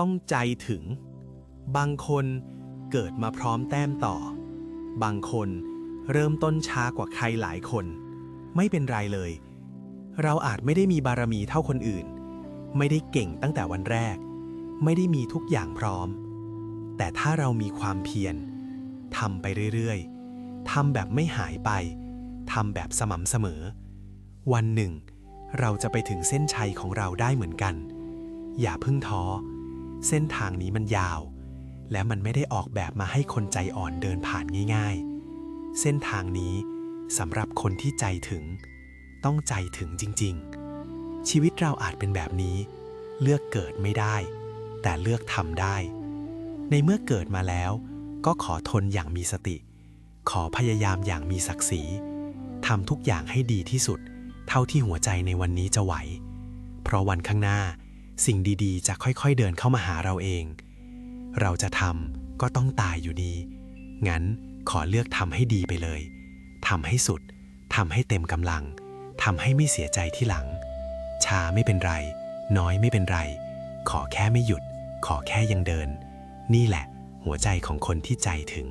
ต้องใจถึง บางคนเกิดมาพร้อมแต้มต่อ บางคนเริ่มต้นช้ากว่าใครหลายคน ไม่เป็นไรเลย เราอาจไม่ได้มีบารมีเท่าคนอื่น ไม่ได้เก่งตั้งแต่วันแรก ไม่ได้มีทุกอย่างพร้อม แต่ถ้าเรามีความเพียรทำไปเรื่อยๆทำแบบไม่หายไปทำแบบสม่ำเสมอ วันหนึ่ง เราจะไปถึงเส้นชัยของเราได้เหมือนกัน อย่าพิ่งท้อ เส้นทางนี้มันยาว และมันไม่ได้ออกแบบมาให้คนใจอ่อนเดินผ่านง่ายๆ เส้นทางนี้สำหรับคนที่ใจถึง ต้องใจถึงจริงๆ ชีวิตเราอาจเป็นแบบนี้ เลือกเกิดไม่ได้ แต่เลือกทำได้ ในเมื่อเกิดมาแล้ว ก็ขอทนอย่างมีสติ ขอพยายามอย่างมีศักดิ์ศรีทำทุกอย่างให้ดีที่สุด เท่าที่หัวใจในวันนี้จะไหว เพราะวันข้างหน้า สิ่งดีๆ จะค่อยๆเดินเข้ามาหาเราเอง เราจะทำก็ต้องตายอยู่ดี งั้นขอเลือกทำให้ดีไปเลย ทำให้สุด ทำให้เต็มกำลัง ทำให้ไม่เสียใจที่หลังช้าไม่เป็นไร น้อยไม่เป็นไร ขอแค่ไม่หยุด ขอแค่ยังเดิน นี่แหละ หัวใจของคนที่ใจถึง